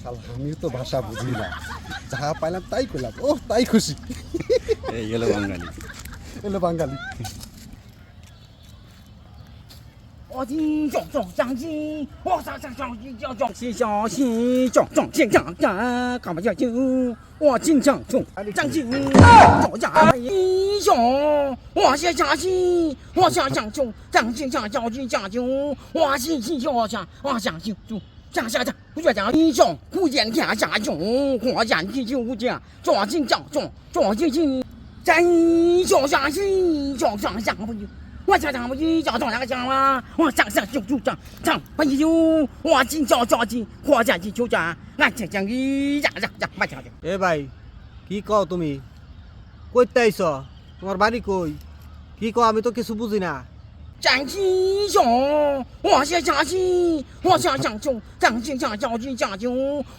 শালা আমিও তো ভাষা বুঝি না যাহা পাইলাম তাই করলাম ও তাই খুশি এই হলো বাঙালি এলো বাঙালি 我今种种相信，我上上上去叫种心相信，种种心相干，干嘛叫就我今将种相信，种家英雄，我先相信，我想想就相信想叫去讲究，我信信我想我相信就。讲下讲，不觉讲英雄，古剑天下雄，我讲地就无讲，壮进讲种，壮进进，真相相信，就上相不就。我想想，我一叫中两个奖啦，我想想就就讲讲，不有我今朝着急，我家急就讲，俺讲讲一呀呀呀，没讲讲。 এ ভাই কি কও তুমি কইতে আইছ তোমার বাড়ি কই কি কও আমি তো কিছু বুঝি না 战英雄，我先相信，我想想就张信想叫去讲究，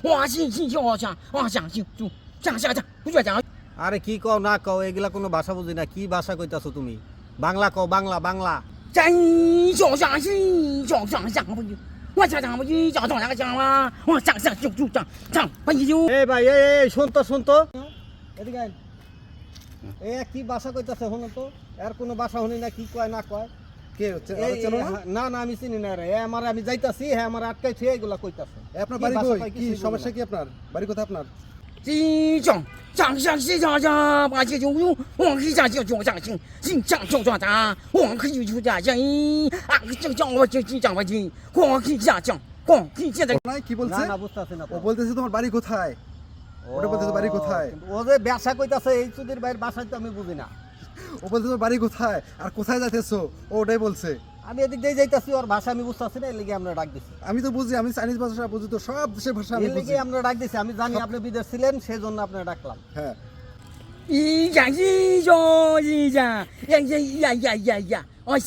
我信信就我想我相信就讲下讲，不觉讲。 আরে কি কও না কও এগুলা কোনো ভাষা বুঝি না কি ভাষা কইতাছো তুমি বাংলা কও বাংলা বাংলা 真相相信，就想想不有。我想想，我一叫中两个奖啦，我想想就就讲讲不有。 এ ভাই এ এ শোন তো শোন তো এদিকে আয়। এ কি ভাষা কইতাছে শোনো তো এর কোনো ভাষা শুনি না কি কয় না কয় কে হচ্ছে? না? না আমি চিনি না রে। আমার আমি যাইতাছি হ্যাঁ আমার আটকাই থুয়ে এগুলা কইতাছে। আপনার বাড়ি কই? কি সমস্যা কি আপনার? বাড়ি কোথায় আপনার? জি জং জাং জাং সি জা জা বা জে জং ইউ ওয়াং কি জা জে জং জাং জিং জিং জাং জং জং জা ওয়াং কি ইউ জু জা জা ই আ কি জং জং ওয়া জে জি জাং ওয়া জি ওয়াং কি জা জং কোন কি জে জা নাই কি বলছে? না বুঝতাছে না ও বলতেছে তোমার বাড়ি কোথায়? ওটা বলতেছে বাড়ি কোথায়? ও যে ব্যবসা কইতাছে এই চুদির বাইর বাসায় তো আমি বুঝি না। ও বলছে বাড়ি কোথায়? আর কোথায় যাইতেছো? ও ওটাই বলছে। আমি এদিক দিয়ে যাইতাছি ওর ভাষা আমি বুঝতেছি না এলিগে আমরা ডাক দিছি। আমি তো বুঝি আমি চাইনিজ ভাষা বুঝি তো সব দেশের ভাষা আমি বুঝি। এলিগে আমরা ডাক দিছি আমি জানি আপনি বিদেশ ছিলেন সেই জন্য আপনাকে ডাকলাম। হ্যাঁ। ই যা ই যা ই যা ইয়া ইয়া ইয়া ইয়া ওই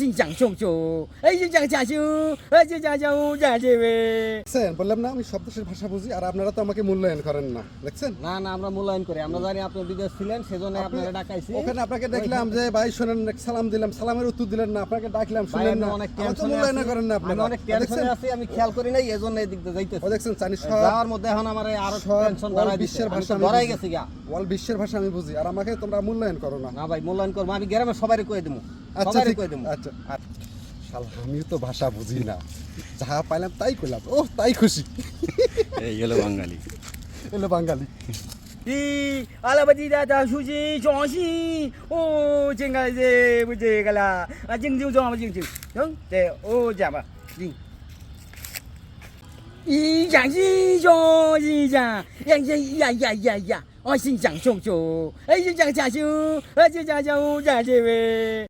বললাম না আমি সব দেশের ভাষা বুঝি আর আপনারা তো আমাকে মূল্যায়ন করেন না দেখছেন? না না আমরা মূল্যায়ন করি। আমরা জানি আপনি বিদেশ ছিলেন সেজন্য আপনারা ডাকাইছি। ওখানে আপনাকে দেখলাম যে ভাই শুনেন সালাম দিলাম সালামের উত্তর দিলেন না আপনাকে ডাকলাম শুনলেন না। অনেক টেনশন মূল্যায়ন করেন না আপনারা অনেক টেনশনে আছি আমি খেয়াল করি নাই এজন্য এই দিকতে যাইতেছি। দেখছেন জানি সবার মধ্যে এখন আমার আরও টেনশন বাড়াই বিশ্বের ভাষা বাড়াই গেছে গা। ওয়াল বিশ্বের ভাষা আমি বুঝি আর আমাকে তোমরা মূল্যায়ন করো না। না ভাই মূল্যায়ন করব আমি গ্রামে সবারই কই দেবো আচ্ছা সবাই ঠিক কয়ে দেবো আচ্ছা শালা আমিও তো ভাষা বুঝি না যাহা পাইলাম তাই করলাম ও তাই খুশি এই হলো বাঙালি এলো বাঙালি 咦，阿拉伯地的大书记装西，哦，这个是不这个啦，啊，敬酒装不敬酒，行，对，哦，这样吧，行。一讲一讲一讲，呀呀呀呀呀呀，我心想就就，哎就讲讲就，哎就讲讲讲这位。